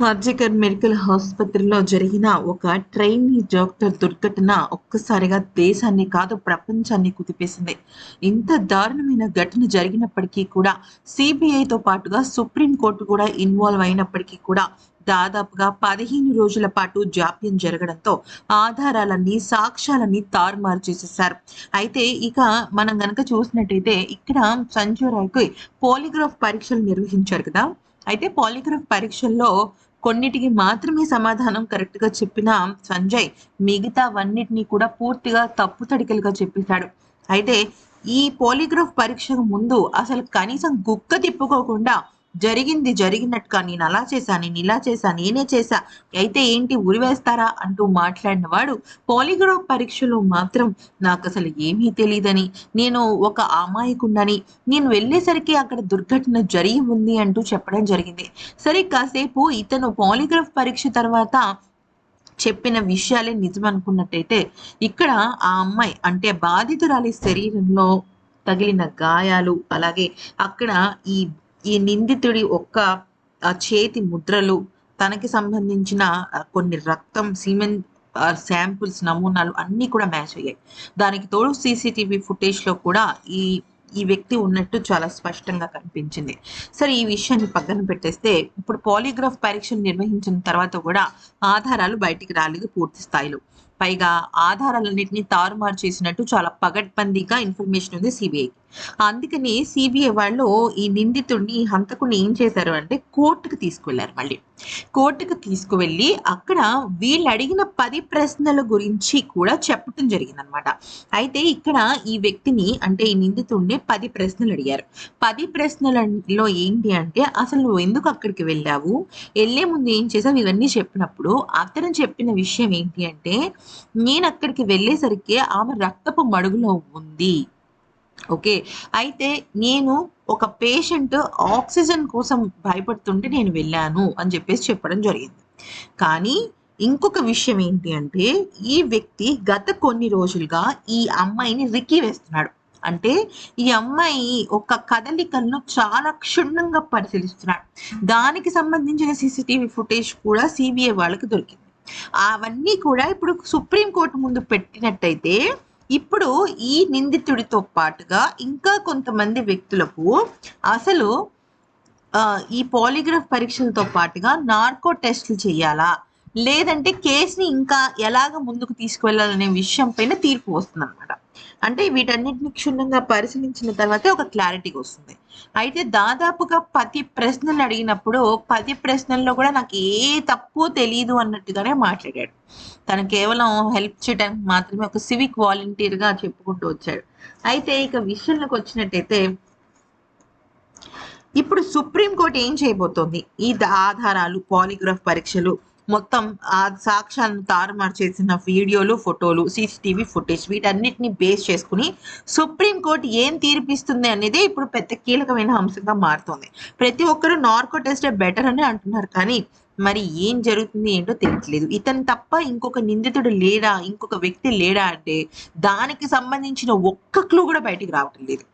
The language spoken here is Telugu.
హార్జికర్ మెడికల్ ఆసుపత్రిలో జరిగిన ఒక ట్రైనీ డాక్టర్ దుర్ఘటన ఒక్కసారిగా దేశాన్ని కాదు ప్రపంచాన్ని కుదిపేసింది. ఇంత దారుణమైన ఘటన జరిగినప్పటికీ కూడా సిబిఐతో పాటుగా సుప్రీంకోర్టు కూడా ఇన్వాల్వ్ అయినప్పటికీ కూడా దాదాపుగా పదిహేను రోజుల పాటు జాప్యం జరగడంతో ఆధారాలన్నీ సాక్ష్యాలన్నీ తారుమారు చేసేసారు అయితే ఇక మనం గనక చూసినట్టయితే ఇక్కడ సంజయ్ రాయ్కి పోలిగ్రాఫ్ పరీక్షలు నిర్వహించారు కదా. అయితే పాలిగ్రాఫ్ పరీక్షల్లో కొన్నిటికి మాత్రమే సమాధానం కరెక్ట్గా చెప్పిన సంజయ్ మిగతావన్నిటిని కూడా పూర్తిగా తప్పు తడికలుగా చెప్పేశాడు. అయితే ఈ పోలిగ్రాఫ్ పరీక్షకు ముందు అసలు కనీసం గుక్క తిప్పుకోకుండా జరిగింది జరిగినట్టుగా నేను అలా చేశా నేను ఇలా చేశా నేనే చేశా. అయితే ఏంటి ఉరివేస్తారా అంటూ మాట్లాడిన వాడు పాలిగ్రాఫ్ పరీక్షలో మాత్రం నాకు అసలు ఏమీ తెలియదని నేను ఒక అమాయకుండని నేను వెళ్ళేసరికి అక్కడ దుర్ఘటన జరిగి ఉంది అంటూ చెప్పడం జరిగింది. సరే కాసేపు ఇతను పాలిగ్రాఫ్ పరీక్ష తర్వాత చెప్పిన విషయాలే నిజం అనుకున్నట్టయితే ఇక్కడ ఆ అమ్మాయి అంటే బాధితురాలి శరీరంలో తగిలిన గాయాలు అలాగే అక్కడ ఈ ఈ నిందితుడి ఒక్క చేతి ముద్రలు తనకి సంబంధించిన కొన్ని రక్తం సిమెంట్ శాంపుల్స్ నమూనాలు అన్నీ కూడా మ్యాచ్ అయ్యాయి. దానికి తోడు సీసీటీవీ ఫుటేజ్లో కూడా ఈ ఈ వ్యక్తి ఉన్నట్టు చాలా స్పష్టంగా కనిపించింది. సరే ఈ విషయాన్ని పక్కన పెట్టేస్తే ఇప్పుడు పాలిగ్రాఫ్ పరీక్షను నిర్వహించిన తర్వాత కూడా ఆధారాలు బయటికి రాలేదు పూర్తి స్థాయిలో. పైగా ఆధారాలన్నింటినీ తారుమారు చేసినట్టు చాలా పగడ్బందీగా ఇన్ఫర్మేషన్ ఉంది సిబిఐకి. అందుకని సిబిఐ వాళ్ళు ఈ నిందితుడిని హంతకుని ఏం చేశారు అంటే కోర్టుకు తీసుకువెళ్ళారు మళ్ళీ. కోర్టుకు తీసుకువెళ్ళి అక్కడ వీళ్ళు అడిగిన పది ప్రశ్నల గురించి కూడా చెప్పటం జరిగింది అనమాట అయితే ఇక్కడ ఈ వ్యక్తిని అంటే ఈ నిందితుడిని పది ప్రశ్నలు అడిగారు. పది ప్రశ్నలలో ఏంటి అంటే అసలు నువ్వు ఎందుకు అక్కడికి వెళ్ళావు? వెళ్ళే ముందు ఏం చేసావు ఇవన్నీ చెప్పినప్పుడు అతను చెప్పిన విషయం ఏంటి అంటే నేను అక్కడికి వెళ్ళేసరికి ఆమె రక్తపు మడుగులో ఉంది. ఓకే. అయితే నేను ఒక పేషెంట్ ఆక్సిజన్ కోసం భయపడుతుంటే నేను వెళ్ళాను అని చెప్పేసి చెప్పడం జరిగింది. కానీ ఇంకొక విషయం ఏంటి అంటే ఈ వ్యక్తి గత కొన్ని రోజులుగా ఈ అమ్మాయిని రిక్కి వేస్తున్నాడు. అంటే ఈ అమ్మాయి ఒక కదలికలను చాలా క్షుణ్ణంగా పరిశీలిస్తున్నాడు. దానికి సంబంధించిన సీసీటీవీ ఫుటేజ్ కూడా సిబిఐ వాళ్ళకి దొరికింది. అవన్నీ కూడా ఇప్పుడు సుప్రీంకోర్టు ముందు పెట్టినట్టయితే ఇప్పుడు ఈ నిందితుడితో పాటుగా ఇంకా కొంతమంది వ్యక్తులకు అసలు ఈ పాలిగ్రాఫ్ పరీక్షలతో పాటుగా నార్కో టెస్టులు చేయాలా? లేదంటే కేసుని ఇంకా ఎలాగ ముందుకు తీసుకువెళ్ళాలనే విషయం పైన తీర్పు వస్తుంది అనమాట అంటే వీటన్నిటిని క్షుణ్ణంగా పరిశీలించిన తర్వాత ఒక క్లారిటీకి వస్తుంది. అయితే దాదాపుగా పది ప్రశ్నలు అడిగినప్పుడు పది ప్రశ్నల్లో కూడా నాకు ఏ తప్పు తెలియదు అన్నట్టుగానే మాట్లాడాడు. తను కేవలం హెల్ప్ చేయడానికి మాత్రమే ఒక సివిక్ వాలంటీర్గా చెప్పుకుంటూ వచ్చాడు. అయితే ఇక విషయంలోకి వచ్చినట్టయితే ఇప్పుడు సుప్రీంకోర్టు ఏం చేయబోతోంది? ఈ ఆధారాలు పాలిగ్రాఫ్ పరీక్షలు మొత్తం ఆ సాక్ష్యాలను తారుమారు చేసిన వీడియోలు ఫోటోలు సీసీటీవీ ఫుటేజ్ వీటన్నిటిని బేస్ చేసుకుని సుప్రీంకోర్టు ఏం తీర్పిస్తుంది అనేది ఇప్పుడు పెద్ద కీలకమైన అంశంగా మారుతోంది. ప్రతి ఒక్కరూ నార్కో టెస్టే బెటర్ అని అంటున్నారు కానీ మరి ఏం జరుగుతుంది ఏంటో తెలియట్లేదు. ఇతను తప్ప ఇంకొక నిందితుడు లేడా ఇంకొక వ్యక్తి లేడా అంటే దానికి సంబంధించిన ఒక్క క్లూ కూడా బయటికి రావటం లేదు.